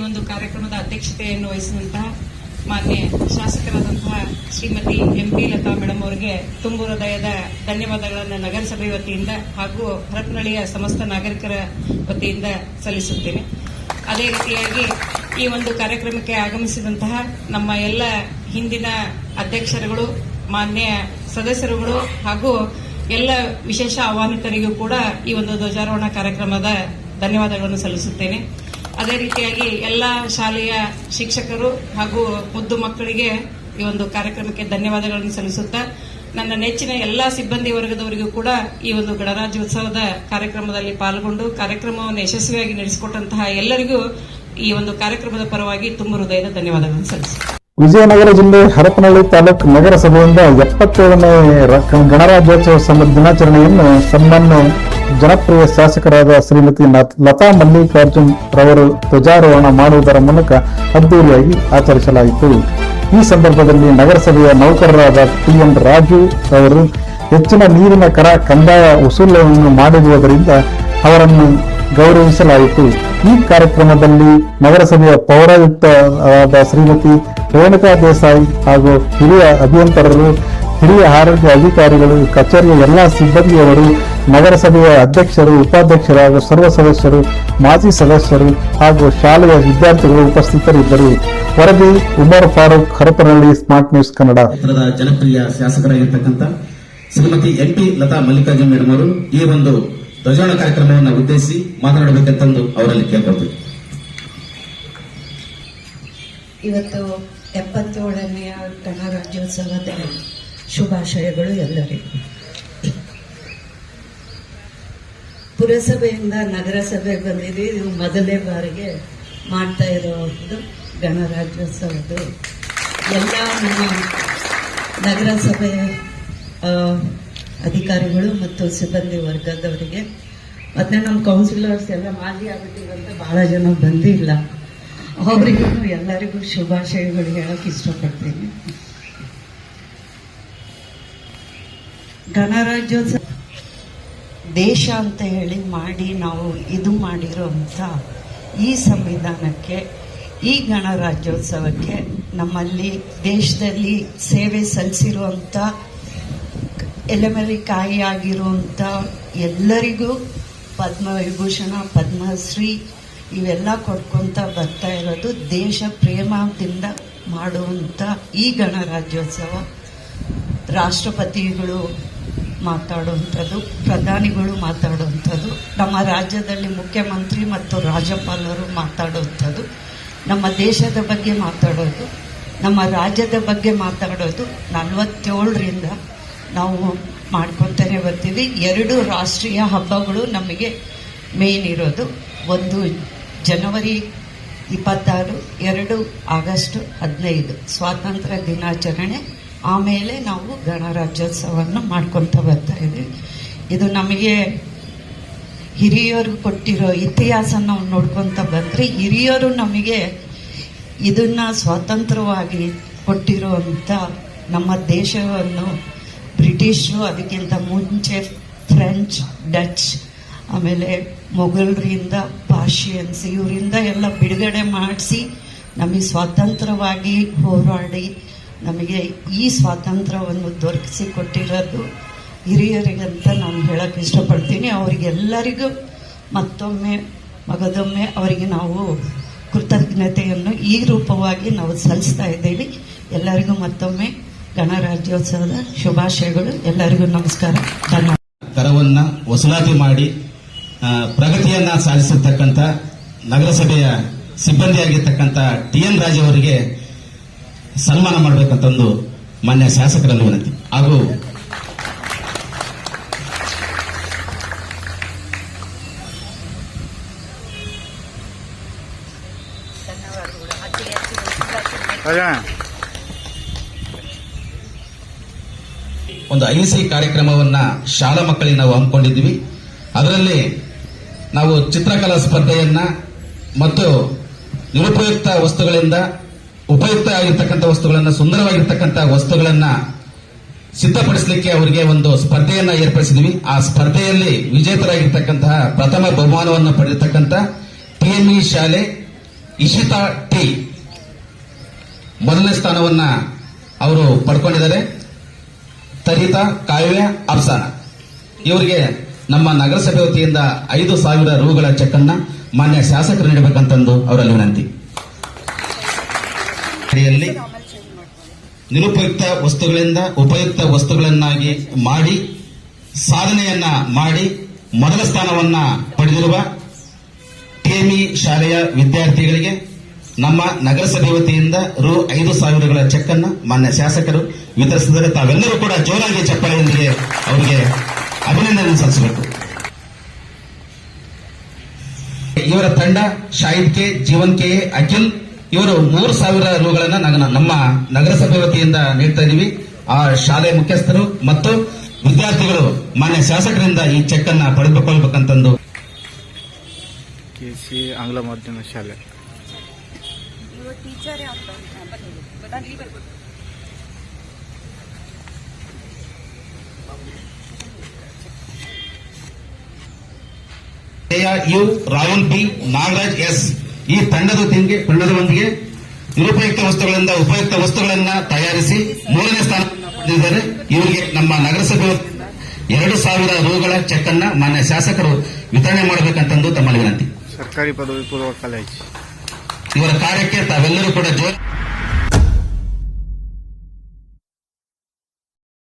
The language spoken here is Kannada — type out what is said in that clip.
ಈ ಒಂದು ಕಾರ್ಯಕ್ರಮದ ಅಧ್ಯಕ್ಷತೆಯನ್ನು ವಹಿಸುವಂತಹ ಮಾನ್ಯ ಶಾಸಕರಾದಂತಹ Shrimati M P Latha madam ಅವರಿಗೆ ತುಂಬು ಹೃದಯದ ಧನ್ಯವಾದಗಳನ್ನು ನಗರಸಭೆ ವತಿಯಿಂದ ಹಾಗೂ ಹರಪನಹಳ್ಳಿಯ ಸಮಸ್ತ ನಾಗರಿಕರ ವತಿಯಿಂದ ಸಲ್ಲಿಸುತ್ತೇನೆ. ಅದೇ ರೀತಿಯಾಗಿ ಈ ಒಂದು ಕಾರ್ಯಕ್ರಮಕ್ಕೆ ಆಗಮಿಸಿದಂತಹ ನಮ್ಮ ಎಲ್ಲ ಹಿಂದಿನ ಅಧ್ಯಕ್ಷರುಗಳು, ಮಾನ್ಯ ಸದಸ್ಯರುಗಳು ಹಾಗೂ ಎಲ್ಲ ವಿಶೇಷ ಆಹ್ವಾನಿತರಿಗೂ ಕೂಡ ಈ ಒಂದು ಧ್ವಜಾರೋಹಣ ಕಾರ್ಯಕ್ರಮದ ಧನ್ಯವಾದಗಳನ್ನು ಸಲ್ಲಿಸುತ್ತೇನೆ. ಅದೇ ರೀತಿಯಾಗಿ ಎಲ್ಲ ಶಾಲೆಯ ಶಿಕ್ಷಕರು ಹಾಗೂ ಮುದ್ದು ಮಕ್ಕಳಿಗೆ ಈ ಒಂದು ಕಾರ್ಯಕ್ರಮಕ್ಕೆ ಧನ್ಯವಾದಗಳನ್ನು ಸಲ್ಲಿಸುತ್ತಾ ನನ್ನ ನೆಚ್ಚಿನ ಎಲ್ಲಾ ಸಿಬ್ಬಂದಿ ವರ್ಗದವರಿಗೂ ಕೂಡ ಈ ಒಂದು ಗಣರಾಜ್ಯೋತ್ಸವದ ಕಾರ್ಯಕ್ರಮದಲ್ಲಿ ಪಾಲ್ಗೊಂಡು ಕಾರ್ಯಕ್ರಮವನ್ನು ಯಶಸ್ವಿಯಾಗಿ ನಡೆಸಿಕೊಟ್ಟಂತಹ ಎಲ್ಲರಿಗೂ ಈ ಒಂದು ಕಾರ್ಯಕ್ರಮದ ಪರವಾಗಿ ತುಂಬ ಹೃದಯದ ಧನ್ಯವಾದಗಳನ್ನು ಸಲ್ಲಿಸುತ್ತೇನೆ. ವಿಜಯನಗರ ಜಿಲ್ಲೆ ಹರಪನಹಳ್ಳಿ ತಾಲೂಕು ನಗರಸಭೆಯಿಂದ ಎಪ್ಪತ್ತೇಳನೇ ಗಣರಾಜ್ಯೋತ್ಸವ ದಿನಾಚರಣೆಯನ್ನು ಸನ್ಮಾನ್ಯ ಜನಪ್ರಿಯ ಶಾಸಕರಾದ ಶ್ರೀಮತಿ ಲತಾ ಮಲ್ಲಿಕಾರ್ಜುನ್ ರವರು ಧ್ವಜಾರೋಹಣ ಮಾಡುವುದರ ಮೂಲಕ ಅದ್ದೂರಿಯಾಗಿ ಆಚರಿಸಲಾಯಿತು. ಈ ಸಂದರ್ಭದಲ್ಲಿ ನಗರಸಭೆಯ ನೌಕರರಾದ ಟಿ ಎನ್ ರಾಜು ಅವರು ಹೆಚ್ಚಿನ ನೀರಿನ ಕರ ಕಂದಾಯ ವಸೂಲನ್ನು ಮಾಡಿರುವುದರಿಂದ ಅವರನ್ನು ಗೌರವಿಸಲಾಯಿತು. ಈ ಕಾರ್ಯಕ್ರಮದಲ್ಲಿ ನಗರಸಭೆಯ ಪೌರಾಯುಕ್ತರಾದ ಶ್ರೀಮತಿ ರೇಣುಕಾ ದೇಸಾಯಿ ಹಾಗೂ ಹಿರಿಯ ಅಭಿಯಂತರರು, ಹಿರಿಯ ಆರೋಗ್ಯ ಅಧಿಕಾರಿಗಳು, ಕಚೇರಿಯ ಎಲ್ಲಾ ಸಿಬ್ಬಂದಿಯವರು ನಗರಸಭೆಯ ಅಧ್ಯಕ್ಷರು ಉಪಾಧ್ಯಕ್ಷರು ಹಾಗೂ ಸರ್ವ ಸದಸ್ಯರು ಮಾಜಿ ಸದಸ್ಯರು ಹಾಗೂ ಶಾಲೆಯ ವಿದ್ಯಾರ್ಥಿಗಳು ಉಪಸ್ಥಿತರಿದ್ದರು. ವರದಿ ಉಮರ್ ಫಾರೂಕ್ ಹರಪನಹಳ್ಳಿ ಸ್ಮಾರ್ಟ್ ನ್ಯೂಸ್ ಕನ್ನಡ. ಕ್ಷೇತ್ರದ ಜನಪ್ರಿಯ ಶಾಸಕರಾಗಿರ್ತಕ್ಕಂಥ Shrimati M P Latha Mallikarjun madam ಅವರು ಈ ಒಂದು ಧ್ವಜಾರೋಹಣ ಕಾರ್ಯಕ್ರಮವನ್ನು ಉದ್ದೇಶಿಸಿ ಮಾತನಾಡಬೇಕಂತಂದು ಅವರಲ್ಲಿ ಕೇಳ್ಕೊಳ್ತೀವಿ. ಇವತ್ತು ಎಪ್ಪತ್ತೇಳನೆಯ ಗಣರಾಜ್ಯೋತ್ಸವದ ಶುಭಾಶಯಗಳು ಎಲ್ಲರಿಗೂ. ಪುರಸಭೆಯಿಂದ ನಗರಸಭೆ ಬಂದಿರಿ ಇದು ಮೊದಲನೇ ಬಾರಿಗೆ ಮಾಡ್ತಾ ಇರೋದು ಗಣರಾಜ್ಯೋತ್ಸವದ್ದು. ಎಲ್ಲ ನಮ್ಮ ನಗರಸಭೆ ಅಧಿಕಾರಿಗಳು ಮತ್ತು ಸಿಬ್ಬಂದಿ ವರ್ಗದವರಿಗೆ, ಮತ್ತೆ ನಮ್ಮ ಕೌನ್ಸಿಲರ್ಸ್ ಎಲ್ಲ ಮಾಜಿ ಆಗಿದ್ದೀವಂತ ಭಾಳ ಜನ ಬಂದಿಲ್ಲ. ಅವರಿಗೂ ಎಲ್ಲರಿಗೂ ಶುಭಾಶಯಗಳು ಹೇಳೋಕೆ ಇಷ್ಟಪಡ್ತೀನಿ. ಗಣರಾಜ್ಯೋತ್ಸವ ದೇಶ ಅಂತ ಹೇಳಿ ಮಾಡಿ ನಾವು ಇದು ಮಾಡಿರೋಂಥ ಈ ಸಂವಿಧಾನಕ್ಕೆ, ಈ ಗಣರಾಜ್ಯೋತ್ಸವಕ್ಕೆ ನಮ್ಮಲ್ಲಿ ದೇಶದಲ್ಲಿ ಸೇವೆ ಸಲ್ಲಿಸಿರುವಂಥ ಎಲೆಮರಿ ಕಾಯಿಯಾಗಿರುವಂಥ ಎಲ್ಲರಿಗೂ ಪದ್ಮವಿಭೂಷಣ ಪದ್ಮಶ್ರೀ ಇವೆಲ್ಲ ಕೊಡ್ಕೊಂತ ಬರ್ತಾ ಇರೋದು ದೇಶ ಪ್ರೇಮದಿಂದ ಮಾಡುವಂಥ ಈ ಗಣರಾಜ್ಯೋತ್ಸವ. ರಾಷ್ಟ್ರಪತಿಗಳು ಮಾತಾಡುವಂಥದ್ದು, ಪ್ರಧಾನಿಗಳು ಮಾತಾಡುವಂಥದ್ದು, ನಮ್ಮ ರಾಜ್ಯದಲ್ಲಿ ಮುಖ್ಯಮಂತ್ರಿ ಮತ್ತು ರಾಜ್ಯಪಾಲರು ಮಾತಾಡುವಂಥದ್ದು, ನಮ್ಮ ದೇಶದ ಬಗ್ಗೆ ಮಾತಾಡೋದು, ನಮ್ಮ ರಾಜ್ಯದ ಬಗ್ಗೆ ಮಾತಾಡೋದು ನಲವತ್ತೇಳರಿಂದ ನಾವು ಮಾಡ್ಕೊತಾನೆ ಬರ್ತೀವಿ. ಎರಡು ರಾಷ್ಟ್ರೀಯ ಹಬ್ಬಗಳು ನಮಗೆ ಮೇನ್ ಇರೋದು. ಒಂದು ಜನವರಿ ಇಪ್ಪತ್ತಾರು, ಎರಡು ಆಗಸ್ಟ್ ಹದಿನೈದು. ಸ್ವಾತಂತ್ರ್ಯ ದಿನಾಚರಣೆ ಆಮೇಲೆ ನಾವು ಗಣರಾಜ್ಯೋತ್ಸವವನ್ನು ಮಾಡ್ಕೊತ ಬರ್ತಾ ಇದ್ದೀವಿ ಇದು ನಮಗೆ ಹಿರಿಯರು ಕೊಟ್ಟಿರೋ ಇತಿಹಾಸ ನಾವು ನೋಡ್ಕೊತ ಬಂದ್ರೆ ಹಿರಿಯರು ನಮಗೆ ಇದನ್ನ ಸ್ವತಂತ್ರವಾಗಿ ಕೊಟ್ಟಿರುವಂಥ ನಮ್ಮ ದೇಶವನ್ನು ಬ್ರಿಟಿಷರು ಅದಕ್ಕಿಂತ ಮುಂಚೆ ಫ್ರೆಂಚ್, ಡಚ್, ಆಮೇಲೆ ಮೊಘಲರಿಂದ, ಪಾರ್ಷಿಯನ್ಸ್ ಇವರಿಂದ ಎಲ್ಲ ಬಿಡುಗಡೆ ಮಾಡಿಸಿ ನಮಗೆ ಸ್ವತಂತ್ರವಾಗಿ ಹೋರಾಡಿ ನಮಗೆ ಈ ಸ್ವಾತಂತ್ರ್ಯವನ್ನು ದೊರಕಿಸಿ ಕೊಟ್ಟಿರೋದು ಹಿರಿಯರಿಗಂತ ನಾನು ಹೇಳಕ್ಕೆ ಇಷ್ಟಪಡ್ತೀನಿ. ಅವರಿಗೆಲ್ಲರಿಗೂ ಮತ್ತೊಮ್ಮೆ, ಮಗದೊಮ್ಮೆ ಅವರಿಗೆ ನಾವು ಕೃತಜ್ಞತೆಯನ್ನು ಈ ರೂಪವಾಗಿ ನಾವು ಸಲ್ಲಿಸ್ತಾ ಇದ್ದೀವಿ. ಎಲ್ಲರಿಗೂ ಮತ್ತೊಮ್ಮೆ ಗಣರಾಜ್ಯೋತ್ಸವದ ಶುಭಾಶಯಗಳು. ಎಲ್ಲರಿಗೂ ನಮಸ್ಕಾರ. ಧನ್ಯವಾದ. ಕರವನ್ನ ವಸೂಲಾತಿ ಮಾಡಿ ಪ್ರಗತಿಯನ್ನ ಸಾಧಿಸಿರ್ತಕ್ಕಂಥ ನಗರಸಭೆಯ ಸಿಬ್ಬಂದಿಯಾಗಿರ್ತಕ್ಕಂಥ ಟಿ ಎನ್ ರಾಜ್ ಅವರಿಗೆ ಸನ್ಮಾನ ಮಾಡಬೇಕಂತಂದು ಮಾನ್ಯ ಶಾಸಕರನ್ನು ವಿನಂತಿ. ಹಾಗೂ ಒಂದು ಐಸಿ ಕಾರ್ಯಕ್ರಮವನ್ನ ಶಾಲಾ ಮಕ್ಕಳಿಗೆ ನಾವು ಹಮ್ಮಿಕೊಂಡಿದ್ವಿ ಅದರಲ್ಲಿ ನಾವು ಚಿತ್ರಕಲಾ ಸ್ಪರ್ಧೆಯನ್ನ ಮತ್ತು ನಿರುಪಯುಕ್ತ ವಸ್ತುಗಳಿಂದ ಉಪಯುಕ್ತ ಆಗಿರ್ತಕ್ಕಂಥ ವಸ್ತುಗಳನ್ನ, ಸುಂದರವಾಗಿರ್ತಕ್ಕಂಥ ವಸ್ತುಗಳನ್ನ ಸಿದ್ಧಪಡಿಸಲಿಕ್ಕೆ ಅವರಿಗೆ ಒಂದು ಸ್ಪರ್ಧೆಯನ್ನ ಏರ್ಪಡಿಸಿದ್ವಿ. ಆ ಸ್ಪರ್ಧೆಯಲ್ಲಿ ವಿಜೇತರಾಗಿರ್ತಕ್ಕಂತಹ ಪ್ರಥಮ ಬಹುಮಾನವನ್ನು ಪಡೆದಿರ್ತಕ್ಕಂಥ ಟಿಎಂಇ ಶಾಲೆ ಇಶಿತಾ ಟಿ ಮೊದಲನೇ ಸ್ಥಾನವನ್ನ ಅವರು ಪಡ್ಕೊಂಡಿದ್ದಾರೆ. ತರಿತಾ, ಕಾವ್ಯ ಅಫ್ಸಾನ ಇವರಿಗೆ ನಮ್ಮ ನಗರಸಭೆ ವತಿಯಿಂದ ಐದು ಸಾವಿರ ರೂಗಳ ಚೆಕ್ ಅನ್ನ ಮಾನ್ಯ ಶಾಸಕರು ನೀಡಬೇಕಂತಂದು ಅವರಲ್ಲಿ ವಿನಂತಿ. ಅಡಿಯಲ್ಲಿ ನಿರುಪಯುಕ್ತ ವಸ್ತುಗಳಿಂದ ಉಪಯುಕ್ತ ವಸ್ತುಗಳನ್ನಾಗಿ ಮಾಡಿ, ಸಾಧನೆಯನ್ನ ಮಾಡಿ ಮೊದಲ ಸ್ಥಾನವನ್ನ ಪಡೆದಿರುವ ಟಿಎಂಇ ಶಾಲೆಯ ವಿದ್ಯಾರ್ಥಿಗಳಿಗೆ ನಮ್ಮ ನಗರಸಭೆ ವತಿಯಿಂದ ರು ಐದು ಸಾವಿರಗಳ ಚೆಕ್ ಅನ್ನು ಮಾನ್ಯ ಶಾಸಕರು ವಿತರಿಸಿದರೆ ತಾವೆಲ್ಲರೂ ಕೂಡ ಜೋರಾಗಿ ಚಪ್ಪಾಳೆಯೊಂದಿಗೆ ಅವರಿಗೆ ಅಭಿನಂದನೆ ಸಲ್ಲಿಸಬೇಕು. ಇವರ ತಂಡ ಶಾಹಿದ್ ಕೆ, ಜೀವನ್ ಕೆ ಅಖಿಲ್ ಇವರು ಮೂರು ಸಾವಿರ ರೂಗಳನ್ನ ನಗ- ನಮ್ಮ ನಗರಸಭೆ ವತಿಯಿಂದ ನೀಡ್ತಾ ಇದೀವಿ. ಆ ಶಾಲೆ ಮುಖ್ಯಸ್ಥರು ಮತ್ತು ವಿದ್ಯಾರ್ಥಿಗಳು ಮಾನ್ಯ ಶಾಸಕರಿಂದ ಈ ಚೆಕ್ ಅನ್ನ ಪಡೆದುಕೊಳ್ಬೇಕಂತಂದು ಕೆಸಿ ಆಂಗ್ಲ ಮಾಧ್ಯಮ ಶಾಲೆ. U Rahul B Nagaraj S. ಈ ತಂಡದ ತಿಂಗೆ ತಂಡದೊಂದಿಗೆ ನಿರುಪಯುಕ್ತ ವಸ್ತುಗಳಿಂದ ಉಪಯುಕ್ತ ವಸ್ತುಗಳನ್ನ ತಯಾರಿಸಿ ಮೂರನೇ ಸ್ಥಾನ ಪಡೆದಿದ್ದಾರೆ. ಇವರಿಗೆ ನಮ್ಮ ನಗರಸಭೆ ಎರಡು ಸಾವಿರ ರೂಗಳ ಚೆಕ್ ಅನ್ನ ಮಾನ್ಯ ಶಾಸಕರು ವಿತರಣೆ ಮಾಡಬೇಕಂತಂದು ತಮ್ಮಲ್ಲಿ ವಿನಂತಿ. ಸರ್ಕಾರಿ ಪದವಿ ಪೂರ್ವ ಕಾಲೇಜು. ಇವರ ಕಾರ್ಯಕ್ಕೆ ತಾವೆಲ್ಲರೂ ಕೂಡ ಜೋರ್